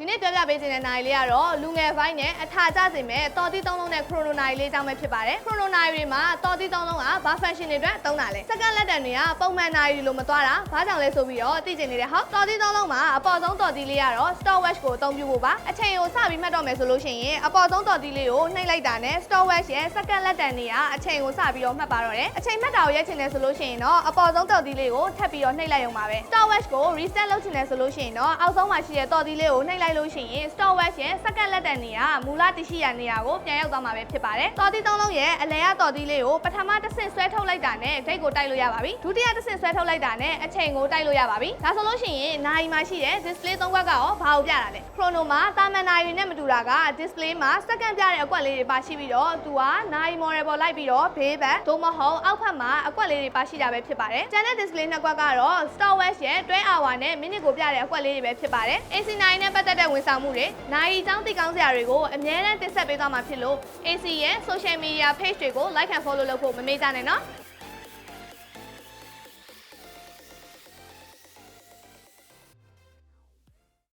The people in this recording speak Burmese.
ဒီနေ့ပြောပြပေးခြင်းတဲ့နိုင်လေးကတော့လူငယ်ပိုင်းနဲ့အထာကျစေမဲ့တော်တီသုံးလုံးနဲ့ခရိုနိုနိုင်လေးအကြောင်းပဲဖြစ်ပါတယ်ခရိုနိုနိုင်တွေမှာတော်တီသုံးလုံးကဘာ function တွေအတွက်သုံးတာလဲစက္ကန့်လက်တန်တွေကပုံမှန်နိုင်တွေလိုမသွားတာဘာကြောင့်လဲဆိုပြီးတော့သိချင်နေတဲ့ဟောတော်တီသုံးလုံးမှာအပေါ်ဆုံးတော်တီလေးကတော့ storage ကိုအသုံးပြုဖို့ပါအချိန်ကိုစပြီးမှတ်တော့မယ်ဆိုလို့ရှိရင်အပေါ်ဆုံးတော်တီလေးကိုနှိပ်လိုက်တာနဲ့ storage ရဲ့စက္ကန့်လက်တန်တွေကအချိန်ကိုစပြီးတော့မှတ်ပါတော့တယ်အချိန်မှတ်တာကိုရက်ချင်တယ်ဆိုလို့ရှိရင်တော့အပေါ်ဆုံးတော်တီလေးကိုထပ်ပြီးတော့နှိပ်လိုက်ရုံပါပဲ storage ကို reset လုပ်ချင်တယ်ဆိုလို့ရှိရင်တော့အောက်ဆုံးမှာရှိတဲ့တော်တီလေးကိုနှိပ်လိုက်လို့ရှိရင် storage ရဲ့စက္ကန့်လက်တန်တွေကမူလတရှိရနေရာကိုပြန်ရောက်သွားမှာပဲဖြစ်ပါတယ်တော်တီသုံးလုံးရဲ့အလဲရတော်တီလေးကိုပထမတစ်ဆင့်ဆွဲထုတ်လိုက်တာနဲ့ဒိတ်ကိုတိုက်လို့ရပါပြီဒုတိယတစ်ဆင့်ဆွဲထုတ်လိုက်တာနဲ့အချိန်ကိုတိုက်လို့ရပါပြီဒါဆိုလို့ရှိရင်နိုင်မှာရှိတဲ့ display သုံးခွက်ကရောဘာကိုပြတာလဲ chrono မှာတာမန်နိုင်တွေနဲ့မတူတာက display မှာစက္ကန့်ပြတဲ့အကွက်လေးတွေပါရှိပြီးတော့သူကနိုင် model ပေါ်လိုက်ပြီးတော့ဘေးဘက်သို့မဟုတ်အောက်ဖက်မှာအကွက်လေးတွေပါရှိတာပဲဖြစ်ပါတယ်ကျန်တဲ့ display နှစ်ကွက်ကတော့ storage ရဲ့တွဲ hour နဲ့ minute ကိုပြတဲ့အကွက်လေးတွေပဲဖြစ်ပါတယ် AC9 နဲ့ပတ်သက်တဲ့ဝန်ဆောင်မှုတွေနိုင်အကြောင်းသိကောင်းစရာတွေကိုအများနဲ့တင်ဆက်ပေးသွားမှာဖြစ်လို့ AC ရဲ့ social media page တွေကို like and follow လုပ်ဖို့မမေ့ကြနဲ့နော်